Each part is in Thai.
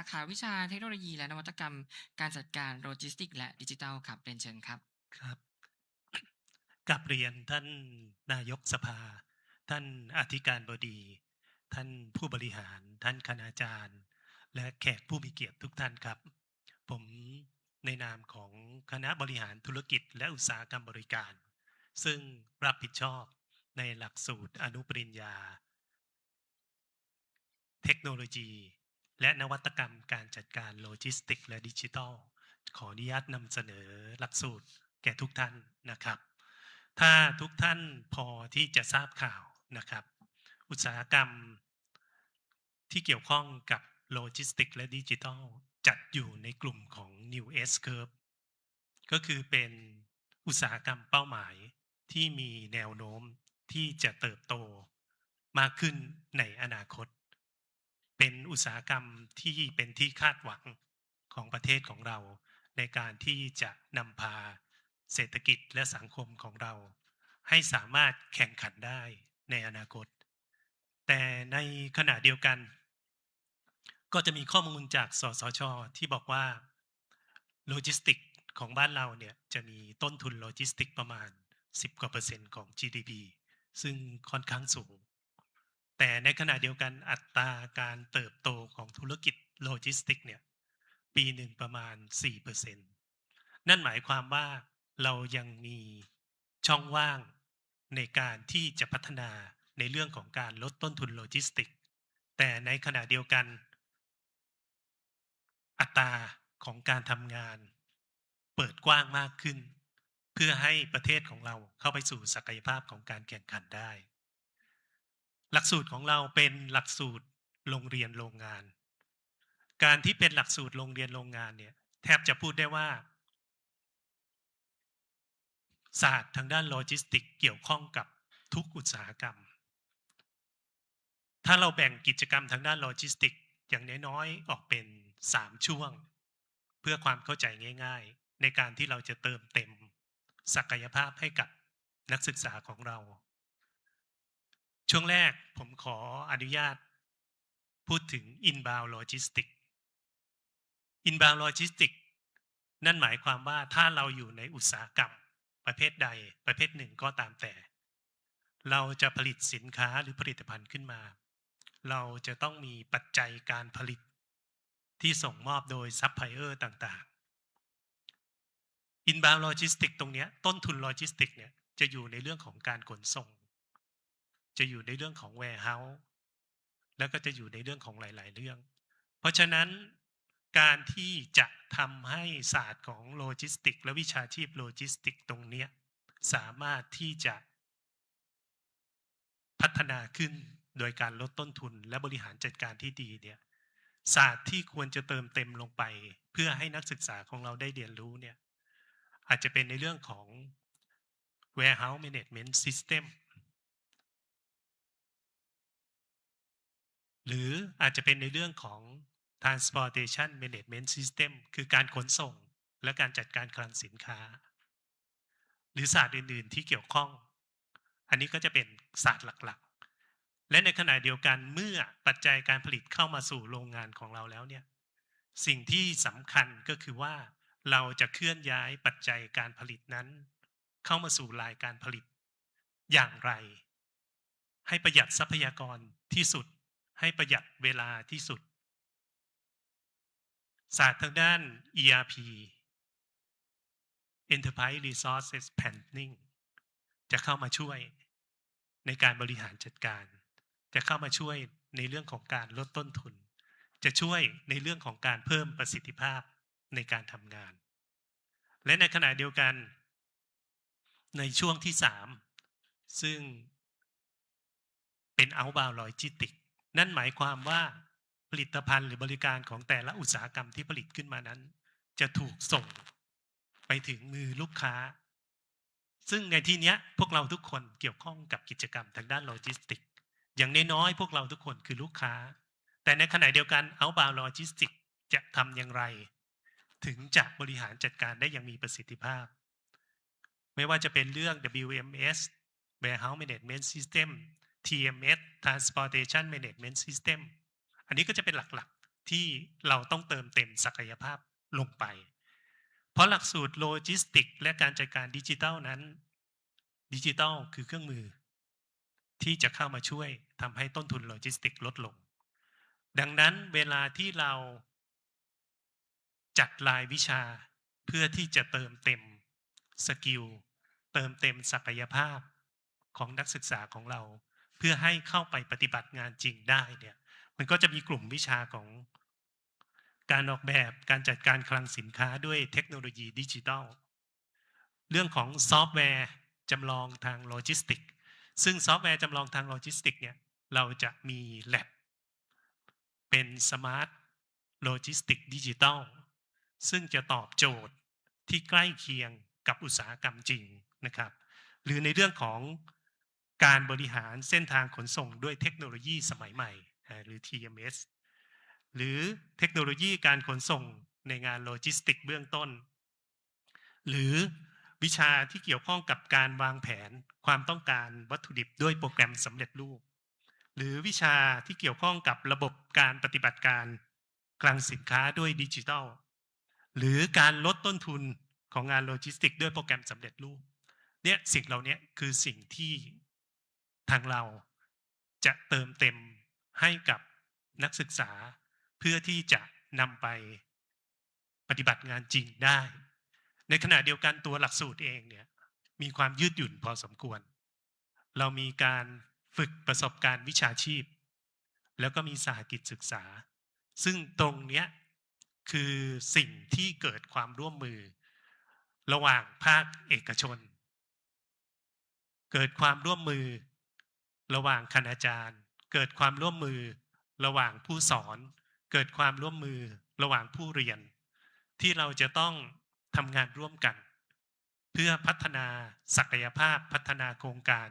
าขาวิชาเทคโนโลยีและนวัตกรรม การจัดการโลจิสติกส์และดิจิทัลครับเรียนเชิญครับครับกับเรียนท่านนายกสภา ท่านอธิการบดี ท่านผู้บริหาร ท่านคณาจารย์ และแขกผู้มีเกียรติทุกท่านครับ ผมในนามของคณะบริหารธุรกิจ และอุตสาหกรรมบริการ ซึ่งรับผิดชอบในหลักสูตรอนุปริญญา เทคโนโลยี และนวัตกรรมการจัดการโลจิสติกส์และดิจิทัล ขออนุญาตนำเสนอหลักสูตรแก่ทุกท่านนะครับ ถ้าทุกท่านพอที่จะทราบข่าวนะครับ อุตสาหกรรมที่เกี่ยวข้องกับโลจิสติกส์และดิจิทัล จัดอยู่ในกลุ่มของ New S Curve ก็คือเป็นอุตสาหกรรมเป้าหมายที่มีแนวโน้มที่จะเติบโตมากขึ้นในอนาคต เป็นอุตสาหกรรมที่เป็นที่คาดหวังของประเทศของเรา ในการที่จะนำพาเศรษฐกิจและสังคมของเรา ให้สามารถแข่งขันได้ในอนาคต แต่ในขณะเดียวกัน ก็จะมีข้อมูลจากสสช ที่บอกว่าโลจิสติกของบ้านเราเนี่ยจะมีต้นทุนโลจิสติกประมาณ 10กว่าเปอร์เซ็นต์ของ GDP ซึ่งค่อนข้างสูง แต่ในขณะเดียวกันอัตราการเติบโตของธุรกิจโลจิสติกเนี่ยปีหนึ่งประมาณ 4%นั่นหมายความว่าเรายังมีช่องว่างในการที่จะพัฒนาในเรื่องของการลดต้นทุนโลจิสติก แต่ในขณะเดียวกัน อัตราของการทำงานเปิดกว้างมากขึ้น เพื่อให้ประเทศของเราเข้าไปสู่ศักยภาพของการแข่งขันได้ หลักสูตรของเราเป็นหลักสูตรโรงเรียนโรงงาน การที่เป็นหลักสูตรโรงเรียนโรงงานเนี่ย แทบจะพูดได้ว่า ศาสตร์ทางด้านโลจิสติกเกี่ยวข้องกับทุกอุตสาหกรรม ถ้าเราแบ่งกิจกรรมทางด้านโลจิสติก อย่างน้อยๆออกเป็น 3 ช่วง เพื่อความเข้าใจง่าย ๆ ในการที่เราจะเติมเต็ม ศักยภาพให้กับนักศึกษาของเรา ช่วงแรกผมขออนุญาต พูดถึง inbound logistics inbound logistics นั่นหมายความว่าถ้าเราอยู่ในอุตสาหกรรมประเภทใดประเภทหนึ่งก็ตามแต่ เราจะผลิตสินค้าหรือผลิตภัณฑ์ขึ้นมา เราจะต้องมีปัจจัยการผลิต ที่ส่งมอบโดยซัพพลายเออร์ต่างๆ inbound logistics ตรงนี้ต้นทุนโลจิสติกเนี่ยจะอยู่ในเรื่องของการขนส่ง จะอยู่ในเรื่องของ warehouse แล้วก็จะอยู่ในเรื่องของหลาย ๆ เรื่อง เพราะฉะนั้นการที่จะทำให้ศาสตร์ของโลจิสติก และวิชาชีพโลจิสติกตรงนี้สามารถที่จะพัฒนาขึ้นโดยการลดต้นทุนและบริหารจัดการที่ดีเนี่ยศาสตร์ที่ควรจะเติมเต็มลงไป เพื่อให้นักศึกษาของเราได้เรียนรู้เนี่ยอาจจะเป็นในเรื่องของ warehouse management system หรืออาจจะเป็นในเรื่องของ transportation management system คือการขนส่งและการจัดการคลังสินค้า หรือศาสตร์อื่น ๆ ที่เกี่ยวข้อง อันนี้ก็จะเป็นศาสตร์หลักๆ และในขณะเดียวกันเมื่อปัจจัยการผลิตเข้ามาสู่โรงงานของเราแล้วเนี่ยสิ่งที่สำคัญก็คือว่าเราจะเคลื่อนย้ายปัจจัยการผลิตนั้น เข้ามาสู่รายการผลิตอย่างไร ให้ประหยัดทรัพยากรที่สุด ให้ประหยัดเวลาที่สุด ศาสตร์ทางด้าน ERP Enterprise Resources Planning จะเข้ามาช่วยในการบริหารจัดการ จะเข้ามาช่วยในเรื่องของการลดต้นทุน จะช่วยในเรื่องของการเพิ่มประสิทธิภาพในการทำงาน และในขณะเดียวกัน ในช่วงที่ 3 ซึ่งเป็น outbound logistics นั่นหมายความว่าผลิตภัณฑ์หรือบริการของแต่ละอุตสาหกรรมที่ผลิตขึ้นมานั้น จะถูกส่งไปถึงมือลูกค้า ซึ่งในที่นี้พวกเราทุกคนเกี่ยวข้องกับกิจกรรมทางด้านโลจิสติก อย่างน้อยๆพวกเราทุกคนคือลูกค้า แต่ในขณะเดียวกัน outbound logistics จะทำอย่างไร ถึงจะบริหารจัดการได้อย่างมีประสิทธิภาพ ไม่ว่าจะเป็นเรื่อง WMS Warehouse Management System TMS Transportation Management System อันนี้ก็จะเป็นหลักๆที่เราต้องเติมเต็มศักยภาพลงไป เพราะหลักสูตรโลจิสติกและการจัดการดิจิทัลนั้นดิจิทัลคือเครื่องมือ ที่จะเข้ามาช่วยทำให้ต้นทุนโลจิสติกลดลง ดังนั้นเวลาที่เราจัดรายวิชาเพื่อที่จะเติมเต็มสกิลเติมเต็มศักยภาพของนักศึกษาของเรา เพื่อให้เข้าไปปฏิบัติงานจริงได้เนี่ย มันก็จะมีกลุ่มวิชาของการออกแบบการจัดการคลังสินค้าด้วยเทคโนโลยีดิจิทัล เรื่องของซอฟต์แวร์จำลองทางโลจิสติก ซึ่งซอฟต์แวร์จำลองทางโลจิสติกเนี่ยเราจะมี Lab เป็นสมาร์ทโลจิสติกดิจิทัลซึ่งจะตอบโจทย์ที่ใกล้เคียงกับอุตสาหกรรมจริงนะครับ หรือในเรื่องของ การบริหารเส้นทางขนส่งด้วยเทคโนโลยีสมัยใหม่ หรือ TMS หรือเทคโนโลยีการขนส่งในงานโลจิสติกเบื้องต้น หรือวิชาที่เกี่ยวข้องกับการวางแผนความต้องการวัตถุดิบด้วยโปรแกรมสำเร็จรูป หรือวิชาที่เกี่ยวข้องกับระบบการปฏิบัติการคลังสินค้าด้วยดิจิทัล หรือการลดต้นทุนของงานโลจิสติก ด้วยโปรแกรมสำเร็จรูปเนี่ยสิ่งเหล่านี้คือสิ่งที่ ทางเราจะเติมเต็มให้กับนักศึกษา เพื่อที่จะนำไปปฏิบัติงานจริงได้ ในขณะเดียวกันตัวหลักสูตรเองเนี่ยมีความยืดหยุ่นพอสมควร เรามีการฝึกประสบการณ์วิชาชีพ แล้วก็มีสาหกิจศึกษา ซึ่งตรงเนี้ยคือสิ่งที่เกิดความร่วมมือ ระหว่างภาคเอกชน เกิดความร่วมมือ ระหว่างคณาจารย์ เกิดความร่วมมือ ระหว่างผู้สอน เกิดความร่วมมือระหว่างผู้เรียน ที่เราจะต้องทำงานร่วมกัน เพื่อพัฒนาศักยภาพพัฒนาโครงการ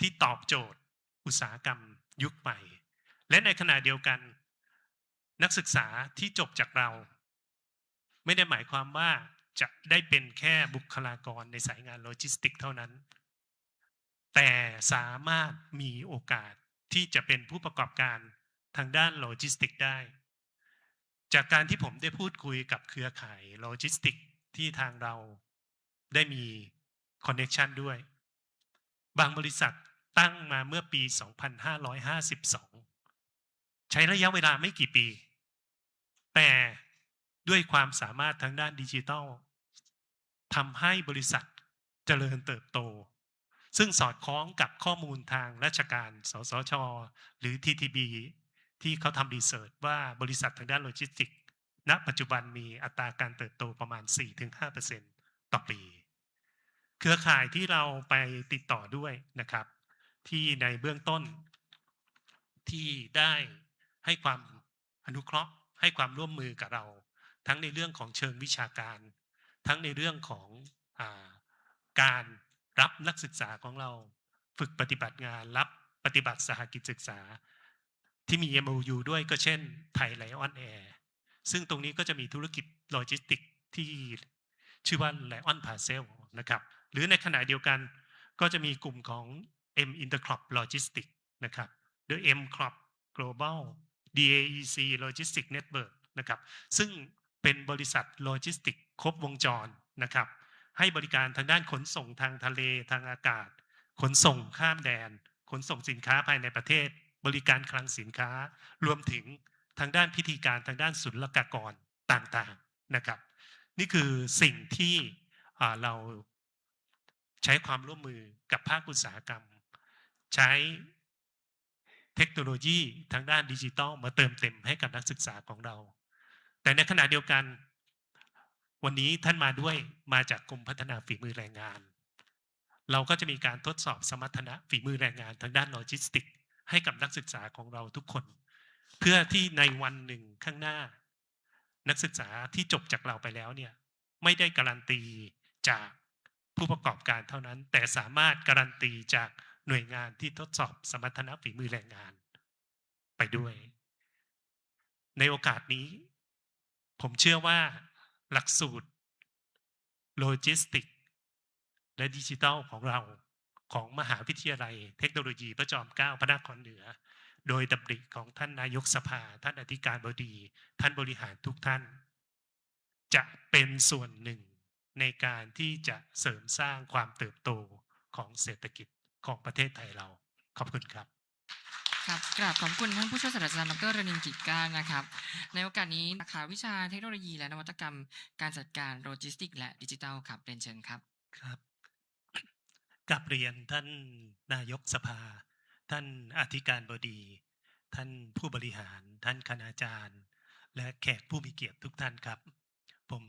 ที่ตอบโจทย์ อุตสาหกรรมยุคใหม่ และในขณะเดียวกัน นักศึกษาที่จบจากเรา ไม่ได้หมายความว่าจะได้เป็นแค่บุคลากรในสายงานโลจิสติกเท่านั้น แต่สามารถมีโอกาสที่จะเป็นผู้ประกอบการทางด้านโลจิสติกได้ จากการที่ผมได้พูดคุยกับเครือข่ายโลจิสติกที่ทางเราได้มีคอนเน c ชันด้วย บางบริษัทตั้งมาเมื่อปี 2552 ใช้ระยะเวลาไม่กี่ปี แต่ด้วยความสามารถทางด้านดิจิทัลทำให้บริษัทเจริญเติบโต ซึ่งสอดคล้องกับข้อมูลทางราชการ สสช หรือ TTB ที่เขาทำรีเสิร์ชว่าบริษัททางด้านโลจิสติก ณ ปัจจุบันมีอัตราการเติบโตประมาณ 4-5%ต่อปี เครือข่ายที่เราไปติดต่อด้วยนะครับ ที่ในเบื้องต้นที่ได้ให้ความอนุเคราะห์ ให้ความร่วมมือกับเรา ทั้งในเรื่องของเชิงวิชาการ ทั้งในเรื่องของอการ รับนักศึกษาของเราฝึกปฏิบัติงาน รับปฏิบัติสหกิจศึกษา ที่มี MOU ด้วยก็เช่นไทยไลออนแอร์ซึ่งตรงนี้ก็จะมีธุรกิจโลจิสติกที่ชื่อว่าไลออนพาเซลนะครับ หรือในขณะเดียวกันก็จะมีกลุ่มของ M Intercrop Logistics นะครับ หรือ M Crop Global DAEC Logistics Network นะครับ ซึ่งเป็นบริษัทโลจิสติกครบวงจรนะครับ ให้บริการทางด้านขนส่งทางทะเลทางอากาศ ขนส่งข้ามแดน ขนส่งสินค้าภายในประเทศ บริการคลังสินค้า รวมถึงทางด้านพิธีการทางด้านศุลกากรต่างๆนะครับ นี่คือสิ่งที่เราใช้ความร่วมมือกับภาคอุตสาหกรรม ใช้เทคโนโลยีทางด้านดิจิทัลมาเติมเต็มให้กับนักศึกษาของเรา แต่ในขณะเดียวกัน วันนี้ท่านมาด้วยมาจากกรมพัฒนาฝีมือแรงงาน เราก็จะมีการทดสอบสมรรถนะฝีมือแรงงานทางด้านโลจิสติก ให้กับนักศึกษาของเราทุกคน เพื่อที่ในวันหนึ่งข้างหน้า นักศึกษาที่จบจากเราไปแล้วเนี่ยไม่ได้การันตีจากผู้ประกอบการเท่านั้น แต่สามารถการันตีจากหน่วยงานที่ทดสอบสมรรถนะฝีมือแรงงาน ไปด้วย ในโอกาสนี้ ผมเชื่อว่า หลักสูตรโลจิสติก และดิจิทัลของเราของมหาวิทยาลัย เทคโนโลยีพระจอมเกล้าพระนครเหนือ โดยดำริของท่านนายกสภา ท่านอธิการบดี ท่านบริหารทุกท่าน จะเป็นส่วนหนึ่งในการที่จะเสริมสร้างความเติบโตของเศรษฐกิจของประเทศไทยเรา ขอบคุณครับ ครับกราบขอบคุณท่านผู้ช่วยศาสตราจารย์ดรรณินทร์กิจการนะครับ ในโอกาสนี้สาขาวิชาเทคโนโลยีและนวัตกรรม การจัดการโลจิสติกส์และดิจิทัลครับเรียนเชิญครับครับกับเรียนท่านนายกสภา ท่านอธิการบดี ท่านผู้บริหาร ท่านคณาจารย์ และแขกผู้มีเกียรติทุกท่านครับ ผม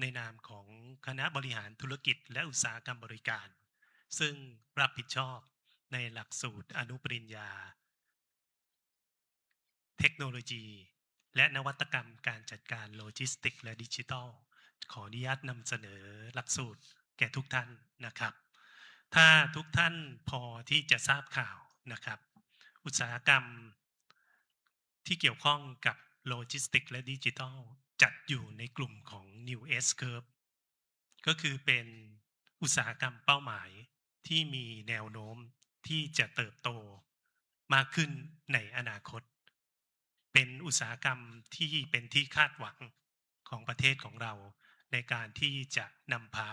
ในนามของคณะบริหารธุรกิจ และอุตสาหกรรมบริการ ซึ่งรับผิดชอบในหลักสูตรอนุปริญญา เทคโนโลยี และนวัตกรรมการจัดการโลจิสติกส์และดิจิทัล ขออนุญาตนำเสนอหลักสูตรแก่ทุกท่านนะครับ ถ้าทุกท่านพอที่จะทราบข่าวนะครับ อุตสาหกรรมที่เกี่ยวข้องกับโลจิสติกส์และดิจิทัล จัดอยู่ในกลุ่มของ New S Curve ก็คือเป็นอุตสาหกรรมเป้าหมายที่มีแนวโน้มที่จะเติบโตมากขึ้นในอนาคต เป็นอุตสาหกรรมที่เป็นที่คาดหวังของประเทศของเรา ในการที่จะนำพา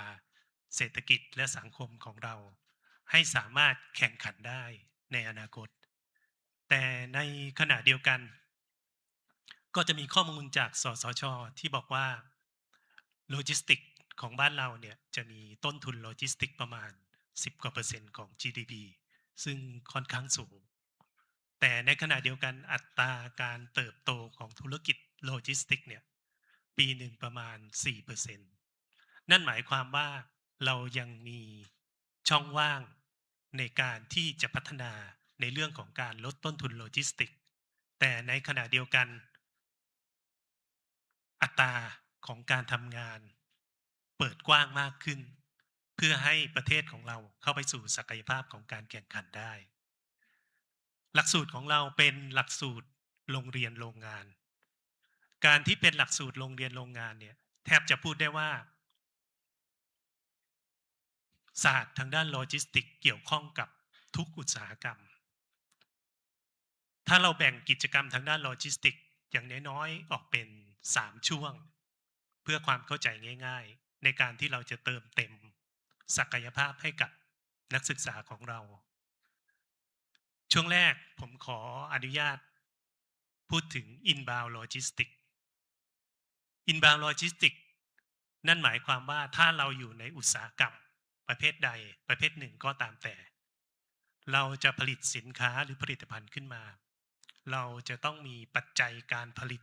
เศรษฐกิจและสังคมของเรา ให้สามารถแข่งขันได้ในอนาคต แต่ในขณะเดียวกัน ก็จะมีข้อมูลจากสสช ที่บอกว่าโลจิสติกของบ้านเราเนี่ยจะมีต้นทุนโลจิสติกประมาณ 10กว่าเปอร์เซ็นต์ของ GDP ซึ่งค่อนข้างสูง แต่ในขณะเดียวกันอัตราการเติบโตของธุรกิจโลจิสติกเนี่ยปีหนึ่งประมาณ 4%นั่นหมายความว่าเรายังมีช่องว่างในการที่จะพัฒนาในเรื่องของการลดต้นทุนโลจิสติก แต่ในขณะเดียวกัน อัตราของการทำงาน เปิดกว้างมากขึ้น เพื่อให้ประเทศของเราเข้าไปสู่ศักยภาพของการแข่งขันได้ หลักสูตรของเราเป็นหลักสูตรโรงเรียนโรงงาน การที่เป็นหลักสูตรโรงเรียนโรงงานเนี่ย แทบจะพูดได้ว่าศาสตร์ทางด้านโลจิสติกเกี่ยวข้องกับทุกอุตสาหกรรม ถ้าเราแบ่งกิจกรรมทางด้านโลจิสติกอย่างน้อยๆออกเป็น 3 ช่วง เพื่อความเข้าใจง่าย ๆ ในการที่เราจะเติมเต็ม ศักยภาพให้กับนักศึกษาของเรา ช่วงแรกผมขออนุญาต พูดถึง inbound logistics inbound logistics นั่นหมายความว่าถ้าเราอยู่ในอุตสาหกรรมประเภทใดประเภทหนึ่งก็ตามแต่ เราจะผลิตสินค้าหรือผลิตภัณฑ์ขึ้นมา เราจะต้องมีปัจจัยการผลิต